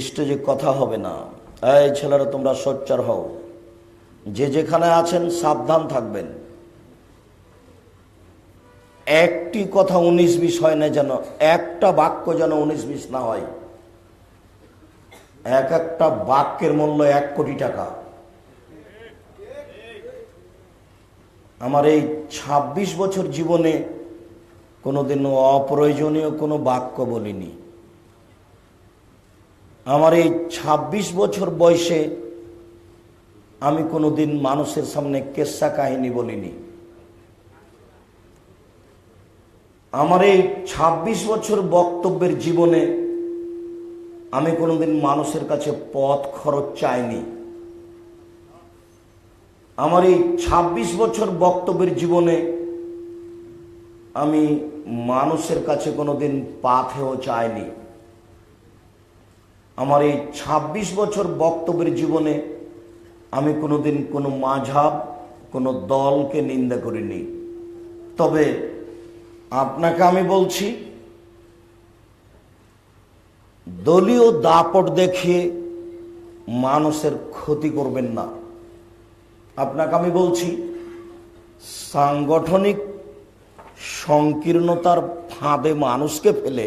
স্টেজে কথা হবে না। এই ছেলেরা, তোমরা সোচ্চার হও। যে যেখানে আছেন, সাবধান থাকবেন। একটি কথা উনিশ বিশ হয় না যেন, একটা বাক্য যেন উনিশ বিশ না হয়। এক একটা বাক্যের মূল্য এক কোটি টাকা। আমার এই ২৬ বছর জীবনে কোনোদিন অপ্রয়োজনীয় কোনো বাক্য বলিনি। আমার এই ২৬ বছর বয়সে আমি কোনোদিন মানুষের সামনে কেসা কাহিনী বলিনি। আমার এই ২৬ বছর বক্তব্যের জীবনে আমি কোনোদিন মানুষের কাছে পথ খরচ চাইনি। আমার এই ২৬ বছর বক্তব্যের জীবনে আমি মানুষের কাছে কোনোদিন পাথেও চাইনি। আমার এই ২৬ বছর বক্তব্যের জীবনে আমি কোনোদিন কোনো মাঝাব, কোনো দলকে নিন্দা করিনি। তবে আপনাকে আমি বলছি, দলীয় দাপট দেখিয়ে মানুষের ক্ষতি করবেন না। আপনাকে আমি বলছি, সাংগঠনিক সংকীর্ণতার ফাঁদে মানুষকে ফেলে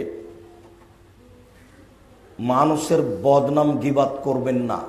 মানুষের বদনাম গিবাত করবেন না।